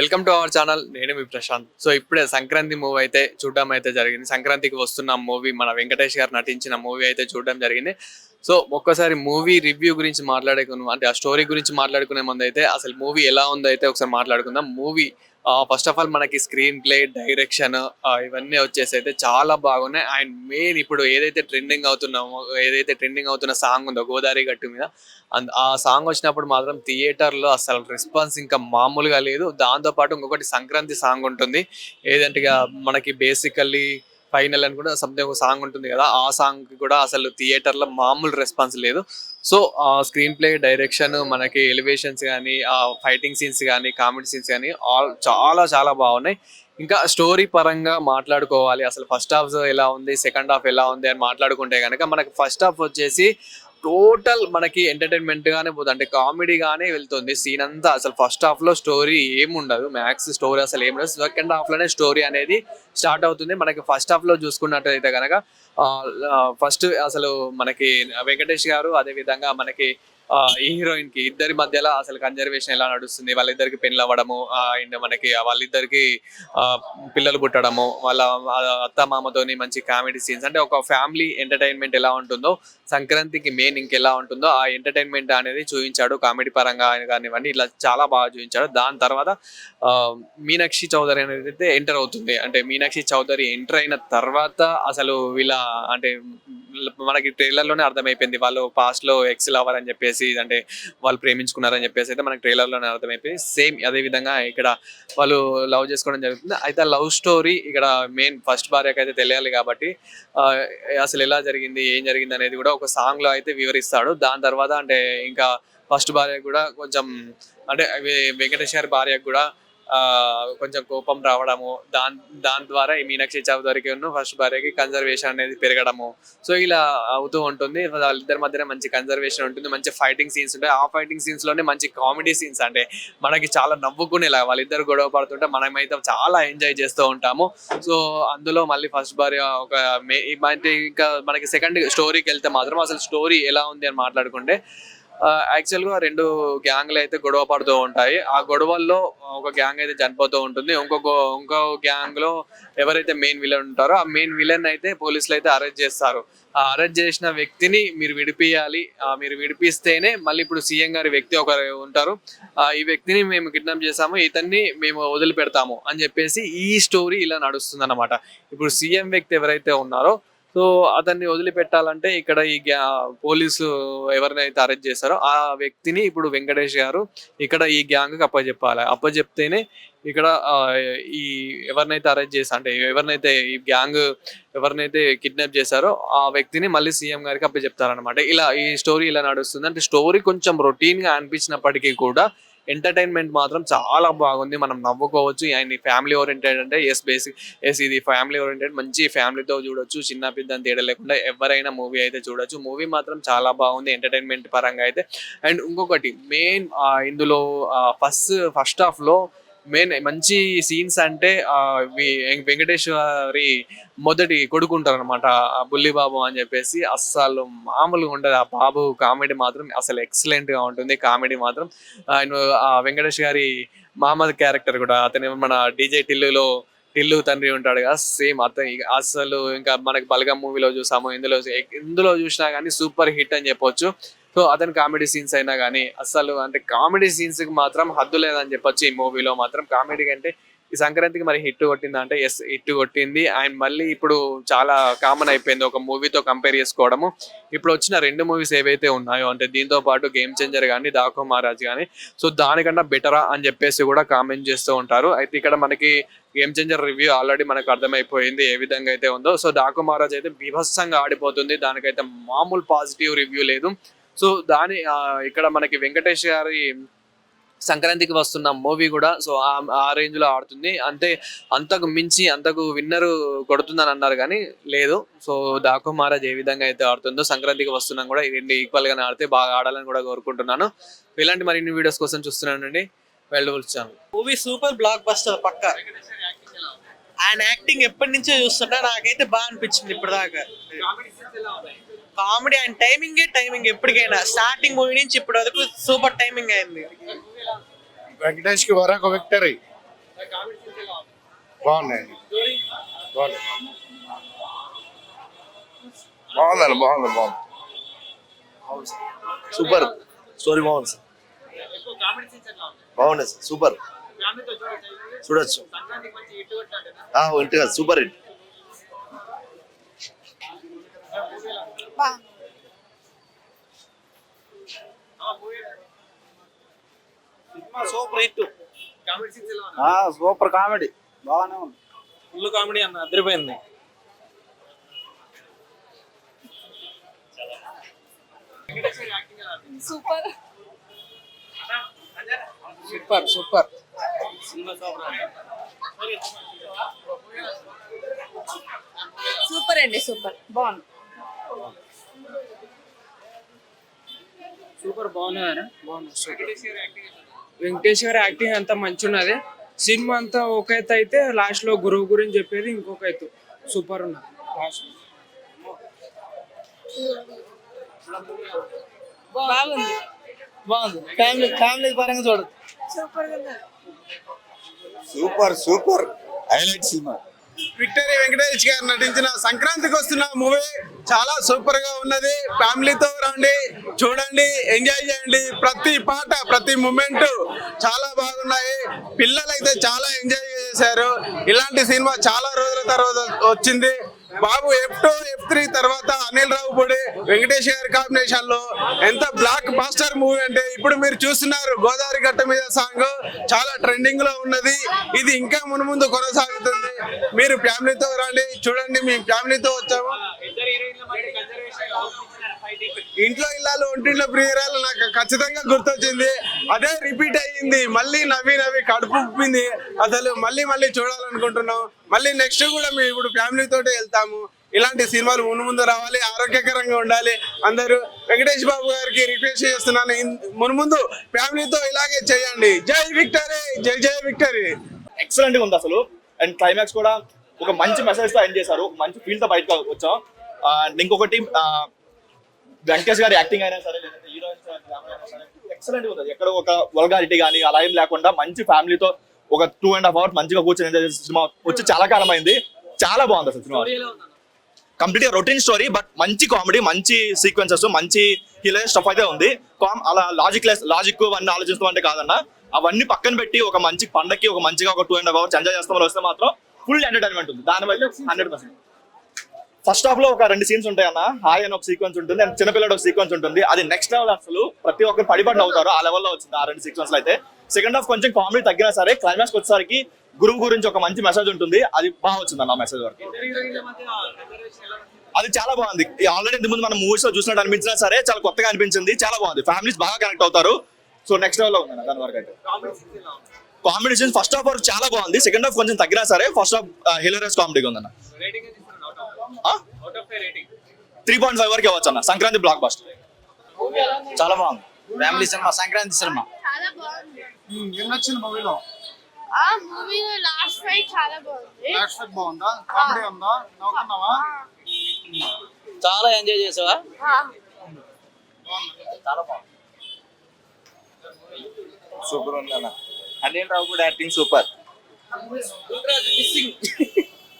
Welcome to our channel నేను మీ Prashanth. So ఇప్పుడే Sankranti movie అయితే చూడడం అయితే జరిగింది. సంక్రాంతికి వస్తున్న మూవీ మన వెంకటేష్ గారు నటించిన మూవీ అయితే చూడడం జరిగింది. సో ఒక్కసారి మూవీ రివ్యూ గురించి మాట్లాడుకున్నాం. అంటే ఆ స్టోరీ గురించి మాట్లాడుకునే ముందు అయితే అసలు మూవీ ఎలా ఉందో అయితే ఒకసారి మాట్లాడుకుందాం. మూవీ ఫస్ట్ ఆఫ్ ఆల్ మనకి స్క్రీన్ ప్లే డైరెక్షన్ ఇవన్నీ వచ్చేసి అయితే చాలా బాగున్నాయి. అండ్ మెయిన్ ఇప్పుడు ఏదైతే ట్రెండింగ్ అవుతున్నామో ఏదైతే ట్రెండింగ్ అవుతున్న సాంగ్ ఉందో గోదావరి గట్టు మీద అండ్ ఆ సాంగ్ వచ్చినప్పుడు మాత్రం థియేటర్లో అసలు రెస్పాన్స్ ఇంకా మామూలుగా లేదు. దాంతోపాటు ఇంకొకటి సంక్రాంతి సాంగ్ ఉంటుంది. ఏదంటే మనకి బేసికల్లీ ఫైనల్ అని కూడా సంథింగ్ ఒక సాంగ్ ఉంటుంది కదా ఆ సాంగ్ కూడా అసలు థియేటర్లో మామూలు రెస్పాన్స్ లేదు. సో ఆ స్క్రీన్ ప్లే డైరెక్షన్ మనకి ఎలివేషన్స్ కానీ ఆ ఫైటింగ్ సీన్స్ కానీ కామెడీ సీన్స్ కానీ ఆల్ చాలా చాలా బాగున్నాయి. ఇంకా స్టోరీ పరంగా మాట్లాడుకోవాలి. అసలు ఫస్ట్ హాఫ్ ఎలా ఉంది సెకండ్ హాఫ్ ఎలా ఉంది అని మాట్లాడుకుంటే కనుక మనకి ఫస్ట్ హాఫ్ వచ్చేసి టోటల్ మనకి ఎంటర్టైన్మెంట్ గానే పోతుంది. అంటే కామెడీ గానే వెళ్తుంది. సీన్ అంతా అసలు ఫస్ట్ హాఫ్లో స్టోరీ ఏం ఉండదు మ్యాక్స్ స్టోరీ అసలు ఏం ఉండదు సెకండ్ హాఫ్లోనే స్టోరీ అనేది స్టార్ట్ అవుతుంది. మనకి ఫస్ట్ హాఫ్లో చూసుకున్నట్టయితే కనుక ఫస్ట్ అసలు మనకి వెంకటేష్ గారు అదే విధంగా మనకి ఈ హీరోయిన్కి ఇద్దరి మధ్యలో అసలు కన్జర్వేషన్ ఎలా నడుస్తుంది? వాళ్ళిద్దరికి పెళ్ళి అవ్వడము అండ్ మనకి వాళ్ళిద్దరికి ఆ, పిల్లలు పుట్టడము వాళ్ళ అత్త మామతోని మంచి కామెడీ సీన్స్ అంటే ఒక ఫ్యామిలీ ఎంటర్టైన్మెంట్ ఎలా ఉంటుందో సంక్రాంతికి మెయిన్ ఇంకెలా ఉంటుందో ఆ ఎంటర్టైన్మెంట్ అనేది చూపించాడు. కామెడీ పరంగా ఆయన కానివ్వండి ఇలా చాలా బాగా చూపించాడు. దాని తర్వాత మీనాక్షి చౌదరి అనేది అయితే ఎంటర్ అవుతుంది. అంటే మీనాక్షి చౌదరి ఎంటర్ అయిన తర్వాత అసలు వీళ్ళ అంటే మనకి ట్రైలర్లోనే అర్థమైపోయింది. వాళ్ళు పాస్ట్లో ఎక్స్ లవర్ అని చెప్పేసి అంటే వాళ్ళు ప్రేమించుకున్నారని చెప్పేసి అయితే మనకి ట్రైలర్లోనే అర్థమైపోయింది సేమ్ అదే విధంగా ఇక్కడ వాళ్ళు లవ్ చేసుకోవడం జరుగుతుంది. అయితే లవ్ స్టోరీ ఇక్కడ మెయిన్ ఫస్ట్ భార్యకి అయితే తెలియాలి కాబట్టి అసలు ఎలా జరిగింది ఏం జరిగింది అనేది కూడా ఒక సాంగ్లో అయితే వివరిస్తాడు. దాని తర్వాత అంటే ఇంకా ఫస్ట్ భార్య కూడా కొంచెం అంటే వె- వెంకటేష్ గారి భార్యకు కూడా కొంచెం కోపం రావడము దాని దాని ద్వారా ఈ మీనాక్షి చౌదరికి ఫస్ట్ భార్యకి కన్జర్వేషన్ అనేది పెరగడము. సో ఇలా అవుతూ ఉంటుంది. వాళ్ళిద్దరి మధ్యన మంచి కన్జర్వేషన్ ఉంటుంది మంచి ఫైటింగ్ సీన్స్ ఉంటాయి. ఆ ఫైటింగ్ సీన్స్లోనే మంచి కామెడీ సీన్స్ అంటే మనకి చాలా నవ్వుకునేలా వాళ్ళిద్దరు గొడవ పడుతుంటే మనమైతే చాలా ఎంజాయ్ చేస్తూ ఉంటాము. సో అందులో మళ్ళీ ఫస్ట్ భార్య ఒక మే ఇంకా మనకి సెకండ్ స్టోరీకి వెళ్తే మాత్రం అసలు స్టోరీ ఎలా ఉంది అని మాట్లాడుకుంటే యాక్చువల్గా రెండు గ్యాంగ్లు అయితే గొడవ పడుతూ ఉంటాయి. ఆ గొడవల్లో ఒక గ్యాంగ్ అయితే చనిపోతూ ఉంటుంది. ఇంకొక ఇంకో గ్యాంగ్లో ఎవరైతే మెయిన్ విలన్ ఉంటారో ఆ మెయిన్ విలన్ అయితే పోలీసులు అయితే అరెస్ట్ చేస్తారు. ఆ అరెస్ట్ చేసిన వ్యక్తిని మీరు విడిపియాలి. మీరు విడిపిస్తేనే మళ్ళీ ఇప్పుడు సీఎం గారి వ్యక్తి ఒకరు ఉంటారు. ఆ ఈ వ్యక్తిని మేము కిడ్నాప్ చేసాము ఇతన్ని మేము వదిలిపెడతాము అని చెప్పేసి ఈ స్టోరీ ఇలా నడుస్తుంది అనమాట ఇప్పుడు సీఎం వ్యక్తి ఎవరైతే ఉన్నారో సో అతన్ని వదిలిపెట్టాలంటే ఇక్కడ ఈ గ్యా ఎవరినైతే అరెస్ట్ చేశారో ఆ వ్యక్తిని ఇప్పుడు వెంకటేష్ గారు ఇక్కడ ఈ గ్యాంగ్ అప్పచెప్పాలి అప్పచెప్తేనే ఇక్కడ ఈ ఎవరినైతే అరెస్ట్ చేశారు అంటే ఎవరినైతే ఈ గ్యాంగ్ ఎవరినైతే కిడ్నాప్ చేశారో ఆ వ్యక్తిని మళ్ళీ సీఎం గారికి అప్పచెప్తారనమాట ఇలా ఈ స్టోరీ ఇలా నడుస్తుంది. అంటే స్టోరీ కొంచెం రొటీన్గా అనిపించినప్పటికీ కూడా ఎంటర్టైన్మెంట్ మాత్రం చాలా బాగుంది. మనం నవ్వుకోవచ్చు. అండ్ ఫ్యామిలీ ఓరియంటెడ్ అంటే ఎస్ బేసిక్ ఎస్ ఇది ఫ్యామిలీ ఓరియంటెడ్ మంచి ఫ్యామిలీతో చూడొచ్చు. చిన్న పెద్ద అని తేడా లేకుండా ఎవరైనా మూవీ అయితే చూడొచ్చు. మూవీ మాత్రం చాలా బాగుంది ఎంటర్టైన్మెంట్ పరంగా అయితే. అండ్ ఇంకొకటి మెయిన్ ఇందులో ఫస్ట్ ఫస్ట్ హాఫ్లో మెయిన్ మంచి సీన్స్ అంటే ఆ, వి- మొదటి కొడుకుంటారు అనమాట బుల్లిబాబు అని చెప్పేసి. అస్సలు మామూలుగా ఉండదు. ఆ బాబు కామెడీ మాత్రం అసలు ఎక్సలెంట్గా ఉంటుంది. కామెడీ మాత్రం. ఆయన ఆ వెంకటేష్ గారి మహమ్మద్ క్యారెక్టర్ కూడా అతను మన డీజే టిల్లులో టిల్లు తండ్రి ఉంటాడు కదా సేమ్ అతను అసలు ఇంకా మనకి బలగం మూవీలో చూసాము ఇందులో ఇందులో చూసినా కానీ సూపర్ హిట్ అని చెప్పొచ్చు. సో అతని కామెడీ సీన్స్ అయినా కానీ అసలు అంటే కామెడీ సీన్స్కి మాత్రం హద్దు లేదని చెప్పొచ్చు ఈ మూవీలో మాత్రం. కామెడీ అంటే ఈ సంక్రాంతికి మరి హిట్ కొట్టింది అంటే ఎస్ హిట్ కొట్టింది. అండ్ మళ్ళీ ఇప్పుడు చాలా కామన్ అయిపోయింది ఒక మూవీతో కంపేర్ చేసుకోవడము. ఇప్పుడు వచ్చిన రెండు మూవీస్ ఏవైతే ఉన్నాయో అంటే దీంతో పాటు గేమ్ చేంజర్ కానీ దాకో మహారాజ్ కానీ సో దానికన్నా బెటరా అని చెప్పేసి కూడా కామెంట్ చేస్తూ ఉంటారు. అయితే ఇక్కడ మనకి గేమ్ చేంజర్ రివ్యూ ఆల్రెడీ మనకు అర్థమైపోయింది ఏ విధంగా అయితే ఉందో. సో డాకు మహారాజ్ అయితే బీభత్సంగా ఆడిపోతుంది. దానికైతే మామూలు పాజిటివ్ రివ్యూ లేదు. సో దాని ఇక్కడ మనకి వెంకటేష్ గారి సంక్రాంతికి వస్తున్న మూవీ కూడా సో ఆ- రేంజ్లో ఆడుతుంది. అంతే అంతకు మించి అంతకు విన్నర్ కొడుతుందని అన్నారు కానీ లేదు. సో దాకు మహారాజ్ ఏ విధంగా అయితే ఆడుతుందో సంక్రాంతికి వస్తున్నాం కూడా ఈ రెండు ఈక్వల్ గానే ఆడితే బాగా ఆడాలని కూడా కోరుకుంటున్నాను. ఇలాంటి మరిన్ని వీడియోస్ కోసం చూస్తున్నానండి. వెళ్ళవలసాను మూవీ సూపర్ బ్లాక్ బస్టర్ పక్క. ఆయన యాక్టింగ్ ఎప్పటి నుంచో చూస్తుంటా నాకైతే బాగా అనిపించింది ఇప్పటిదాకా. కామెడీ అండ్ టైమింగే టైమింగ్ ఎప్పటికైనా. స్టార్టింగ్ మూవీ నుంచి ఇప్పటి వరకు సూపర్ టైమింగ్ అయింది. వెంకటేష్కి వరకు విక్టరీ. బాగున్నాయండి బాగున్నాయి. బాగుందండి బాగుంది బాగుంది సూపర్. స్టోరీ బాగుంది సార్. బాగుంది సార్ సూపర్. చూడొచ్చు ఆ, ఇంటి కాదు super hit super hit super comedy బాగానే ఉంది ఫుల్ కామెడీ అన్న అదిరిపోయింది సూపర్ సూపర్ సూపర్ సూపర్ అండి సూపర్. బాగుంది. సూపర్ బాగున్నారా వెంకటేష్ గారి యాక్టింగ్ అంతా మంచి ఉన్నది సినిమా అంతా ఒక ఎత్తు అయితే లాస్ట్లో గురువు గురించి చెప్పేది ఇంకొక ఎత్తు. సూపర్ ఉన్నది. బాగుంది. బాగుంది. ఫ్యామిలీ ఫ్యామిలీ పరంగా చూడదు super super super. Highlight cinema. Victory Venkatesh గారు నటించిన సంక్రాంతికి వస్తున్న మూవీ చాలా సూపర్గా ఉన్నది. ఫ్యామిలీతో రండి చూడండి ఎంజాయ్ చేయండి. ప్రతి పాట ప్రతి మూమెంట్ చాలా బాగున్నాయి. పిల్లలైతే చాలా ఎంజాయ్ చేశారు. ఇలాంటి సినిమా చాలా రోజుల తర్వాత వచ్చింది. బాబు ఎఫ్ టూ ఎఫ్ త్రీ తర్వాత అనిల్ రావుపూడి వెంకటేష్ గారి కాంబినేషన్లో ఎంత బ్లాక్ బాస్టర్ మూవీ అంటే ఇప్పుడు మీరు చూస్తున్నారు గోదావరి గట్ట మీద సాంగ్ చాలా ట్రెండింగ్లో ఉన్నది. ఇది ఇంకా మునుముందు కొనసాగుతుంది. మీరు ఫ్యామిలీతో రండి చూడండి మేము ఫ్యామిలీతో వచ్చాము. ఇంట్లో ఇల్లాలు ఒంటింట్లో ప్రియరాలు నాకు ఖచ్చితంగా గుర్తొచ్చింది. అదే రిపీట్ అయ్యింది. మళ్ళీ నవ్వి నవ్వి కడుపు ఉప్పింది అసలు మళ్ళీ మళ్ళీ చూడాలనుకుంటున్నాం. మళ్ళీ నెక్స్ట్ కూడా మేము ఇప్పుడు ఫ్యామిలీ తోటే వెళ్తాము. ఇలాంటి సినిమాలు ముందు ముందు రావాలి ఆరోగ్యకరంగా ఉండాలి. అందరూ వెంకటేష్ బాబు గారికి రిక్వెస్ట్ చేస్తున్నాను. మున్ముందు ఫ్యామిలీతో ఇలాగే చేయండి. జై విక్టరీ జై జై విక్టరీ. ఎక్సలెంట్గా ఉంది అసలు. అండ్ క్లైమాక్స్ కూడా ఒక మంచి మెసేజ్తో ఎండ్ చేశారు. మంచి ఫీల్తో బయటకు వచ్చాం. అండ్ ఇంకొకటి వెంకటేష్ గారి యాక్టింగ్ అయినా సరే లేదంటే హీరోయిన్స్ ఎక్సలెంట్ ఉంది ఎక్కడ ఒక వల్గారిటీ కానీ అలా ఏం లేకుండా మంచి ఫ్యామిలీతో ఒక టూ అండ్ హాఫ్ అవర్స్ మంచిగా కూర్చొని ఎంజాయ్ చేసే సినిమా వచ్చి చాలా కాలం అయింది చాలా బాగుంది అసలు సినిమా. కంప్లీట్గా రొటీన్ స్టోరీ బట్ మంచి కామెడీ మంచి సీక్వెన్సెస్ మంచి హిలేజ్ స్టఫ్ అయితే ఉంది. కామ్ అలా లాజిక్ లెస్ లాజిక్ అవన్నీ ఆలోచిస్తాం అంటే కాదన్న. అవన్నీ పక్కన పెట్టి ఒక మంచి పండక్కి ఒక మంచిగా ఒక two and half hours enjoy చేస్తామని వస్తే మాత్రం ఫుల్ ఎంటర్టైన్మెంట్ ఉంది. దాని వల్ల హండ్రెడ్ పర్సెంట్ ఫస్ట్ హాఫ్లో ఒక రెండు సీన్స్ ఉంటాయి అన్న. హాయ్ అని ఒక సీక్వెన్స్ ఉంటుంది అండ్ చిన్నపిల్లడు ఒక సీక్వెన్స్ ఉంటుంది. అది నెక్స్ట్ లెవెల్ అసలు ప్రతి ఒక్కరు పడిపడి అవుతారు. ఆ లెవెల్లో వచ్చింది ఆ రెండు సీక్వెన్స్ అయితే. సెకండ్ హాఫ్ కొంచెం కామెడీ తగ్గినా సరే క్లైమాక్స్ వచ్చేసరికి గురువు గురించి ఒక మంచి మెసేజ్ ఉంటుంది. అది బాగా వచ్చింది అన్న మెసేజ్ వరకు. అది చాలా బాగుంది. ఆల్రెడీ ఇంత ముందు మనం మూవీస్లో చూసినట్టు అనిపించినా సరే చాలా కొత్తగా అనిపించింది. చాలా బాగుంది. ఫ్యామిలీస్ బాగా కనెక్ట్ అవుతారు. సో నెక్స్ట్ లెవెల్లో ఉంది దాని వరకు అయితే. కాంబినేషన్ ఫస్ట్ హాఫ్ వరకు చాలా బాగుంది. సెకండ్ హాఫ్ కొంచెం తగ్గినా సరే ఫస్ట్ హాఫ్ హిలరియస్ కామెడీగా ఉందన్న. త్రీ పాయింట్ ఫైవ్ వరకు ఇవ్వచ్చు అన్న. సంక్రాంతి బ్లాక్ బస్టర్ చాలా బాగుంది. ఫ్యామిలీ సినిమా సంక్రాంతి సినిమా చాలా బాగుంది. ఏం నచ్చింది మూవీలో ఆ మూవీలో లాస్ట్ ఫైట్ చాలా బాగుంది. లాస్ట్ ఫైట్ బాగుందా? కామెడీ ఉందా? నవ్వుకున్నావా చాలా ఎంజాయ్ చేసావా? ఆ, చాలా బాగుంది. సూపర్ ఉందన్న అనిల్ రావు కూడా యాక్టింగ్ సూపర్.